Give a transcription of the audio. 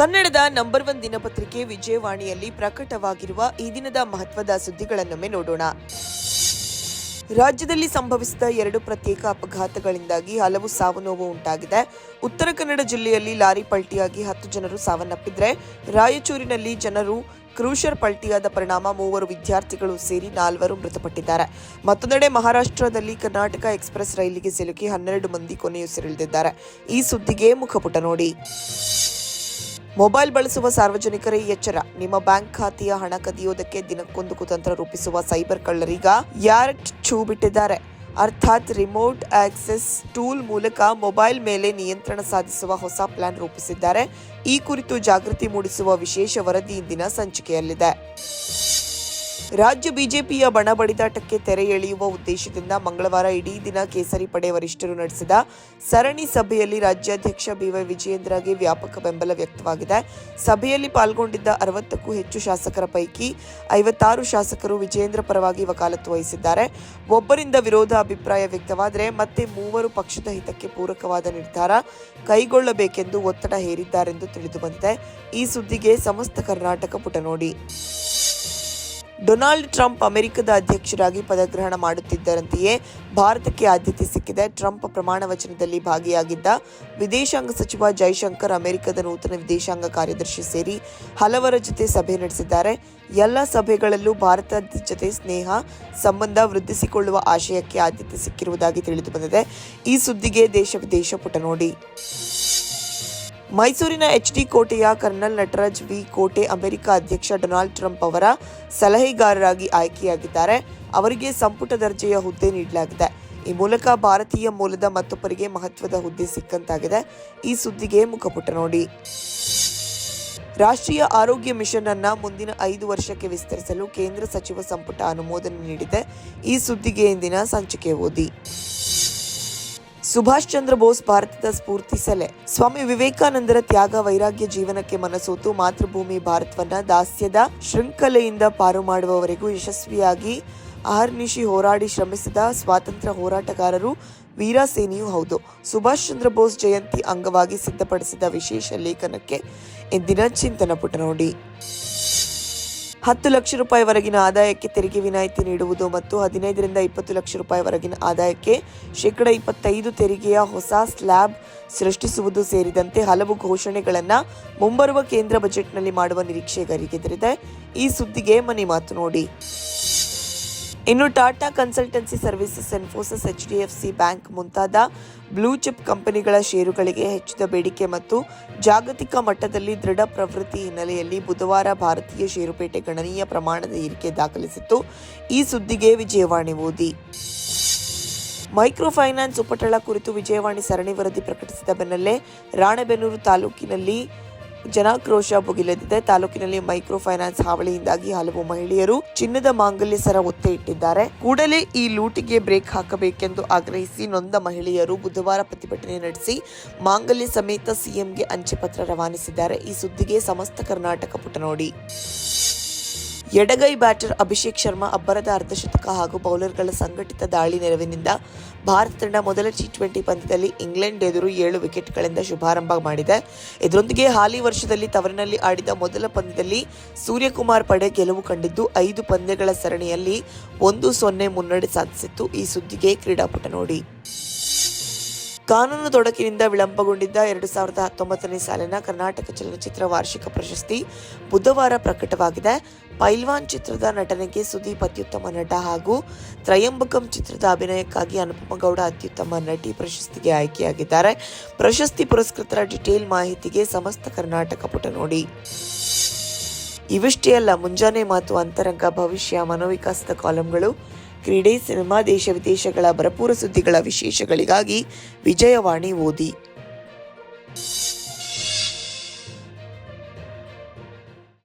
ಕನ್ನಡದ number one ದಿನಪತ್ರಿಕೆ ವಿಜಯವಾಣಿಯಲ್ಲಿ ಪ್ರಕಟವಾಗಿರುವ ಈ ದಿನದ ಮಹತ್ವದ ಸುದ್ದಿಗಳನ್ನೊಮ್ಮೆ ನೋಡೋಣ. ರಾಜ್ಯದಲ್ಲಿ ಸಂಭವಿಸಿದ ಎರಡು ಪ್ರತ್ಯೇಕ ಅಪಘಾತಗಳಿಂದಾಗಿ ಹಲವು ಸಾವು ನೋವು ಉಂಟಾಗಿದೆ. ಉತ್ತರ ಕನ್ನಡ ಜಿಲ್ಲೆಯಲ್ಲಿ ಲಾರಿ ಪಲ್ಟಿಯಾಗಿ ಹತ್ತು ಜನರು ಸಾವನ್ನಪ್ಪಿದ್ರೆ, ರಾಯಚೂರಿನಲ್ಲಿ ಜನರು ಕ್ರೂಷರ್ ಪಲ್ಟಿಯಾದ ಪರಿಣಾಮ ಮೂವರು ವಿದ್ಯಾರ್ಥಿಗಳು ಸೇರಿ ನಾಲ್ವರು ಮೃತಪಟ್ಟಿದ್ದಾರೆ. ಮತ್ತೊಂದೆಡೆ ಮಹಾರಾಷ್ಟ್ರದಲ್ಲಿ ಕರ್ನಾಟಕ ಎಕ್ಸ್ಪ್ರೆಸ್ ರೈಲಿಗೆ ಸಿಲುಕಿ ಹನ್ನೆರಡು ಮಂದಿ ಕೊನೆಯುಸಿರೆಳೆದಿದ್ದಾರೆ. ಈ ಸುದ್ದಿಗೆ ಮುಖಪುಟ ನೋಡಿ. ಮೊಬೈಲ್ ಬಳಸುವ ಸಾರ್ವಜನಿಕರೇ ಎಚ್ಚರ. ನಿಮ್ಮ ಬ್ಯಾಂಕ್ ಖಾತೆಯ ಹಣ ಕದಿಯೋದಕ್ಕೆ ದಿನಕ್ಕೊಂದು ಕುತಂತ್ರ ರೂಪಿಸುವ ಸೈಬರ್ ಕಳ್ಳರೀಗ ಯಾರಟ್ ಛೂ ಬಿಟ್ಟಿದ್ದಾರೆ ಅರ್ಥಾತ್ ರಿಮೋಟ್ ಆಕ್ಸೆಸ್ ಟೂಲ್ ಮೂಲಕ ಮೊಬೈಲ್ ಮೇಲೆ ನಿಯಂತ್ರಣ ಸಾಧಿಸುವ ಹೊಸ ಪ್ಲಾನ್ ರೂಪಿಸಿದ್ದಾರೆ. ಈ ಕುರಿತು ಜಾಗೃತಿ ಮೂಡಿಸುವ ವಿಶೇಷ ವರದಿ ಇಂದಿನ ಸಂಚಿಕೆಯಲ್ಲಿದೆ. ರಾಜ್ಯ ಬಿಜೆಪಿಯ ಬಣ ಬಡಿದಾಟಕ್ಕೆ ತೆರೆ ಎಳೆಯುವ ಉದ್ದೇಶದಿಂದ ಮಂಗಳವಾರ ಇಡೀ ದಿನ ಕೇಸರಿ ಪಡೆ ವರಿಷ್ಠರು ನಡೆಸಿದ ಸರಣಿ ಸಭೆಯಲ್ಲಿ ರಾಜ್ಯಾಧ್ಯಕ್ಷ ಬಿವೈ ವಿಜಯೇಂದ್ರಗೆ ವ್ಯಾಪಕ ಬೆಂಬಲ ವ್ಯಕ್ತವಾಗಿದೆ. ಸಭೆಯಲ್ಲಿ ಪಾಲ್ಗೊಂಡಿದ್ದ ಅರವತ್ತಕ್ಕೂ ಹೆಚ್ಚು ಶಾಸಕರ ಪೈಕಿ ಐವತ್ತಾರು ಶಾಸಕರು ವಿಜಯೇಂದ್ರ ಪರವಾಗಿ ವಕಾಲತ್ತು ವಹಿಸಿದ್ದಾರೆ. ಒಬ್ಬರಿಂದ ವಿರೋಧ ಅಭಿಪ್ರಾಯ ವ್ಯಕ್ತವಾದರೆ ಮತ್ತೆ ಮೂವರು ಪಕ್ಷದ ಹಿತಕ್ಕೆ ಪೂರಕವಾದ ನಿರ್ಧಾರ ಕೈಗೊಳ್ಳಬೇಕೆಂದು ಒತ್ತಡ ಹೇರಿದ್ದಾರೆಂದು ತಿಳಿದುಬಂದಿದೆ. ಈ ಸುದ್ದಿಗೆ ಸಮಸ್ತ ಕರ್ನಾಟಕ ಪುಟ ನೋಡಿ ಡೊನಾಲ್ಡ್ ಟ್ರಂಪ್ ಅಮೆರಿಕದ ಅಧ್ಯಕ್ಷರಾಗಿ ಪದಗ್ರಹಣ ಮಾಡುತ್ತಿದ್ದರಂತೆಯೇ ಭಾರತಕ್ಕೆ ಆದ್ಯತೆ ಸಿಕ್ಕಿದೆ. ಟ್ರಂಪ್ ಪ್ರಮಾಣ ವಚನದಲ್ಲಿ ಭಾಗಿಯಾಗಿದ್ದ ವಿದೇಶಾಂಗ ಸಚಿವ ಜೈಶಂಕರ್ ಅಮೆರಿಕದ ನೂತನ ವಿದೇಶಾಂಗ ಕಾರ್ಯದರ್ಶಿ ಸೇರಿ ಹಲವರ ಜೊತೆ ಸಭೆ ನಡೆಸಿದ್ದಾರೆ. ಎಲ್ಲ ಸಭೆಗಳಲ್ಲೂ ಭಾರತದ ಜೊತೆ ಸ್ನೇಹ, ಸಂಬಂಧ ವೃದ್ಧಿಸಿಕೊಳ್ಳುವ ಆಶಯಕ್ಕೆ ಆದ್ಯತೆ ಸಿಕ್ಕಿರುವುದಾಗಿ ತಿಳಿದುಬಂದಿದೆ. ಈ ಸುದ್ದಿಗೆ ದೇಶ ವಿದೇಶ ಪುಟ ನೋಡಿ. ಮೈಸೂರಿನ ಎಚ್ ಡಿ ಕೋಟೆಯ colonel Nataraj V. Kote America ಅಧ್ಯಕ್ಷ ಡೊನಾಲ್ಡ್ ಟ್ರಂಪ್ ಅವರ ಸಲಹೆಗಾರರಾಗಿ ಆಯ್ಕೆಯಾಗಿದ್ದಾರೆ. ಅವರಿಗೆ ಸಂಪುಟ ದರ್ಜೆಯ ಹುದ್ದೆ ನೀಡಲಾಗಿದೆ. ಈ ಮೂಲಕ ಭಾರತೀಯ ಮೂಲದ ಮತ್ತೊಬ್ಬರಿಗೆ ಮಹತ್ವದ ಹುದ್ದೆ ಸಿಕ್ಕಂತಾಗಿದೆ. ಈ ಸುದ್ದಿಗೆ ಮುಖಪುಟ ನೋಡಿ. ರಾಷ್ಟ್ರೀಯ ಆರೋಗ್ಯ ಮಿಷನ್ ಅನ್ನ ಮುಂದಿನ ಐದು ವರ್ಷಕ್ಕೆ ವಿಸ್ತರಿಸಲು ಕೇಂದ್ರ ಸಚಿವ ಸಂಪುಟ ಅನುಮೋದನೆ ನೀಡಿದೆ. ಈ ಸುದ್ದಿಗೆ ಇಂದಿನ ಸಂಚಿಕೆ ಓದಿ. ಸುಭಾಷ್ ಚಂದ್ರ ಬೋಸ್ ಭಾರತದ ಸ್ಫೂರ್ತಿ ಸೆಲೆ. ಸ್ವಾಮಿ ವಿವೇಕಾನಂದರ ತ್ಯಾಗ ವೈರಾಗ್ಯ ಜೀವನಕ್ಕೆ ಮನಸೋತು ಮಾತೃಭೂಮಿ ಭಾರತವನ್ನ ದಾಸ್ಯದ ಶೃಂಖಲೆಯಿಂದ ಪಾರು ಮಾಡುವವರೆಗೂ ಯಶಸ್ವಿಯಾಗಿ ಅಹರ್ನಿಶಿ ಹೋರಾಡಿ ಶ್ರಮಿಸಿದ ಸ್ವಾತಂತ್ರ್ಯ ಹೋರಾಟಗಾರರು ವೀರಸೇನಿಯೂ ಹೌದು. ಸುಭಾಷ್ ಚಂದ್ರ ಬೋಸ್ ಜಯಂತಿ ಅಂಗವಾಗಿ ಸಿದ್ಧಪಡಿಸಿದ ವಿಶೇಷ ಲೇಖನಕ್ಕೆ ಇಂದಿನ ಚಿಂತನ ಪುಟ ನೋಡಿ ಹತ್ತು ಲಕ್ಷ ರೂಪಾಯಿವರೆಗಿನ ಆದಾಯಕ್ಕೆ ತೆರಿಗೆ ವಿನಾಯಿತಿ ನೀಡುವುದು ಮತ್ತು ಹದಿನೈದರಿಂದ ಇಪ್ಪತ್ತು ಲಕ್ಷ ರೂಪಾಯಿವರೆಗಿನ ಆದಾಯಕ್ಕೆ ಶೇಕಡ ಇಪ್ಪತ್ತೈದು ತೆರಿಗೆಯ ಹೊಸ ಸ್ಲ್ಯಾಬ್ ಸೃಷ್ಟಿಸುವುದು ಸೇರಿದಂತೆ ಹಲವು ಘೋಷಣೆಗಳನ್ನು ಮುಂಬರುವ ಕೇಂದ್ರ ಬಜೆಟ್ನಲ್ಲಿ ಮಾಡುವ ನಿರೀಕ್ಷೆ ಗರಿಗೆದರಿದೆ. ಈ ಸುದ್ದಿಗೆ ಮನೆ ಮಾತು ನೋಡಿ. ಇನ್ನು Tata consultancy services F C bank ಮುಂತಾದ ಬ್ಲೂ ಚಿಪ್ ಕಂಪನಿಗಳ ಷೇರುಗಳಿಗೆ ಹೆಚ್ಚಿದ ಬೇಡಿಕೆ ಮತ್ತು ಜಾಗತಿಕ ಮಟ್ಟದಲ್ಲಿ ದೃಢ ಪ್ರವೃತ್ತಿ ಹಿನ್ನೆಲೆಯಲ್ಲಿ ಬುಧವಾರ ಭಾರತೀಯ ಷೇರುಪೇಟೆ ಗಣನೀಯ ಪ್ರಮಾಣದ ಏರಿಕೆ ದಾಖಲಿಸಿತ್ತು. ಈ ಸುದ್ದಿಗೆ ವಿಜಯವಾಣಿ ಓದಿ. ಮೈಕ್ರೋ ಫೈನಾನ್ಸ್ ಉಪಟಳ ಕುರಿತು ವಿಜಯವಾಣಿ ಸರಣಿ ವರದಿ ಪ್ರಕಟಿಸಿದ ಬೆನ್ನಲ್ಲೇ ರಾಣೆಬೆನ್ನೂರು ತಾಲೂಕಿನಲ್ಲಿ ಜನಾಕ್ರೋಶ ಭುಗಿಲೆದಿದೆ ತಾಲೂಕಿನಲ್ಲಿ ಮೈಕ್ರೋ ಫೈನಾನ್ಸ್ ಹಾವಳಿಯಿಂದಾಗಿ ಹಲವು ಮಹಿಳೆಯರು ಚಿನ್ನದ ಮಾಂಗಲ್ಯ ಸರ ಒತ್ತೆ ಇಟ್ಟಿದ್ದಾರೆ. ಕೂಡಲೇ ಈ ಲೂಟಿಗೆ ಬ್ರೇಕ್ ಹಾಕಬೇಕೆಂದು ಆಗ್ರಹಿಸಿ ನೊಂದ ಮಹಿಳೆಯರು ಬುಧವಾರ ಪ್ರತಿಭಟನೆ ನಡೆಸಿ ಮಾಂಗಲ್ಯ ಸಮೇತ ಸಿಎಂಗೆ ಅಂಚೆ ಪತ್ರ ರವಾನಿಸಿದ್ದಾರೆ. ಈ ಸುದ್ದಿಗೆ ಸಮಸ್ತ ಕರ್ನಾಟಕ ಪುಟ ನೋಡಿ ಎಡಗೈ ಬ್ಯಾಟರ್ ಅಭಿಷೇಕ್ ಶರ್ಮಾ ಅಬ್ಬರದ ಅರ್ಧಶತಕ ಹಾಗೂ ಬೌಲರ್ಗಳ ಸಂಘಟಿತ ದಾಳಿ ನೆರವಿನಿಂದ ಭಾರತ ತಂಡ ಮೊದಲ ಟಿ ಟ್ವೆಂಟಿ ಪಂದ್ಯದಲ್ಲಿ ಇಂಗ್ಲೆಂಡ್ ಎದುರು ಏಳು ವಿಕೆಟ್ಗಳಿಂದ ಶುಭಾರಂಭ ಮಾಡಿದೆ. ಇದರೊಂದಿಗೆ ಹಾಲಿ ವರ್ಷದಲ್ಲಿ ತವರಿನಲ್ಲಿ ಆಡಿದ ಮೊದಲ ಪಂದ್ಯದಲ್ಲಿ ಸೂರ್ಯಕುಮಾರ್ ಪಡೆ ಗೆಲುವು ಕಂಡಿದ್ದು ಐದು ಪಂದ್ಯಗಳ ಸರಣಿಯಲ್ಲಿ ಒಂದು ಸೊನ್ನೆ ಮುನ್ನಡೆ ಸಾಧಿಸಿತ್ತು. ಈ ಸುದ್ದಿಗೆ ಕ್ರೀಡಾಪಟ ನೋಡಿ. ಕಾನೂನು ತೊಡಕಿನಿಂದ ವಿಳಂಬಗೊಂಡಿದ್ದ ಎರಡು ಸಾವಿರದ ಹತ್ತೊಂಬತ್ತನೇ ಸಾಲಿನ ಕರ್ನಾಟಕ ಚಲನಚಿತ್ರ ವಾರ್ಷಿಕ ಪ್ರಶಸ್ತಿ ಬುಧವಾರ ಪ್ರಕಟವಾಗಿದೆ. ಪೈಲ್ವಾನ್ ಚಿತ್ರದ ನಟನೆಗೆ ಸುದೀಪ್ ಅತ್ಯುತ್ತಮ ನಟ ಹಾಗೂ ತ್ರಯಂಬಕಂ ಚಿತ್ರದ ಅಭಿನಯಕ್ಕಾಗಿ ಅನುಪಮ ಗೌಡ ಅತ್ಯುತ್ತಮ ನಟಿ ಪ್ರಶಸ್ತಿಗೆ ಆಯ್ಕೆಯಾಗಿದ್ದಾರೆ. ಪ್ರಶಸ್ತಿ ಪುರಸ್ಕೃತರ ಡಿಟೇಲ್ ಮಾಹಿತಿಗೆ ಸಮಸ್ತ ಕರ್ನಾಟಕ ಪುಟ ನೋಡಿ. ಇವಿಷ್ಟೇ ಅಲ್ಲ, ಮುಂಜಾನೆ ಮಾತು, ಅಂತರಂಗ, ಭವಿಷ್ಯ, ಮನೋವಿಕಾಸದ ಕಾಲಂಗಳು. ಕ್ರೀಡೆ ಸಿನಿಮಾ ದೇಶ ವಿದೇಶಗಳ ಭರಪೂರ ಸುದ್ದಿಗಳ ವಿಶೇಷಗಳಿಗಾಗಿ ವಿಜಯವಾಣಿ ಓದಿ.